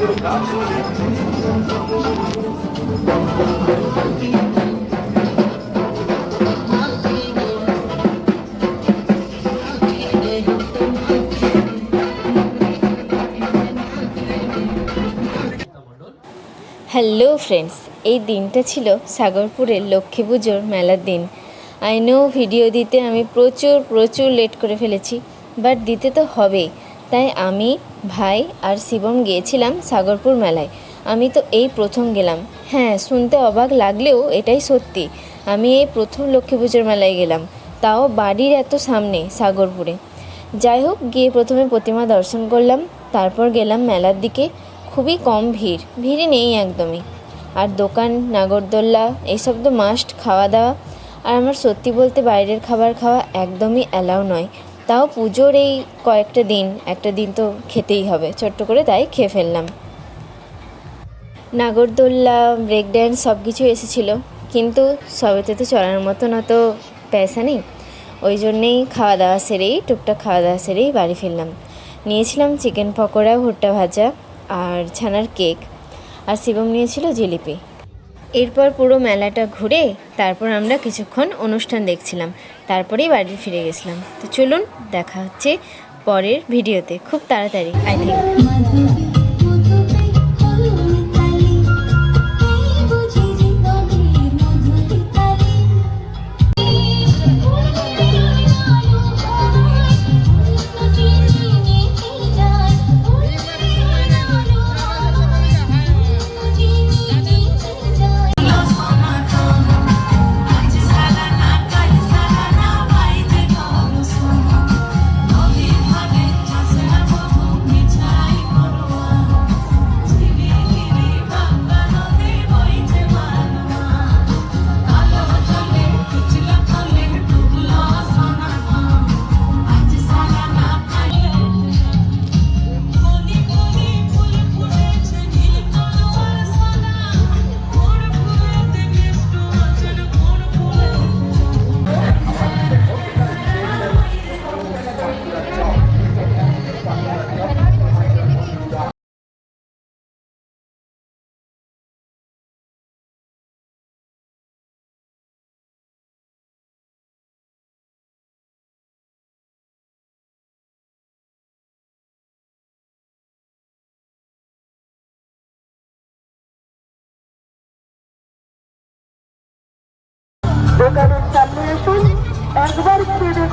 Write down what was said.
Hello friends, এই দিনটা ছিল সাগরপুরের লক্ষ্মী পুজোর মেলার দিন। আই নো ভিডিও দিতে আমি প্রচুর প্রচুর লেট করে ফেলেছি বাট দিতে তো হবেই। তাই আমি, ভাই আর শিবম গিয়েছিলাম সাগরপুর মেলায়। আমি তো এই প্রথম গেলাম। হ্যাঁ শুনতে অবাক লাগলেও এটাই সত্যি। আমি এই প্রথম লক্ষ্মী পুজোর মেলায় গেলাম। তাও বাড়ির এত সামনে, সাগরপুরে। যাই হোক, গিয়ে প্রথমে প্রতিমা দর্শন করলাম, তারপর গেলাম মেলার দিকে। খুবই কম ভিড়, ভিড়ই নেই একদমই। আর দোকান, নাগরদোল্লা এইসব তো মাস্ট খাওয়া দাওয়া। আর আমার সত্যি বলতে বাইরের খাবার খাওয়া একদমই অ্যালাউ নয়। তাও পুজোর এই কয়েকটা দিন, একটা দিন তো খেতেই হবে। ছোট্ট করে তাই খেয়ে ফেললাম। নাগরদোল্লা ব্রেক ড্যান্স সব কিছু এসেছিল। কিন্তু সবেতে তো চলার মতন অত পয়সা নেই। ওই জন্যেই খাওয়া দাওয়া সেরেই, টুকটাক খাওয়া দাওয়া সেরেই বাড়ি ফিরলাম। নিয়েছিলাম চিকেন পকোড়া, ভুট্টা ভাজা আর ছানার কেক। আর শিবম নিয়েছিল জিলিপি। এরপর পুরো মেলাটা ঘুরে তারপর আমরা কিছুক্ষণ অনুষ্ঠান দেখছিলাম। তারপরেই বাড়ি ফিরে গেছিলাম। তো চলুন, দেখা হচ্ছে পরের ভিডিওতে। খুব তাড়াতাড়ি। আই থিঙ্ক দোকানের সামনে আসুন একবার খেয়ে দেখুন।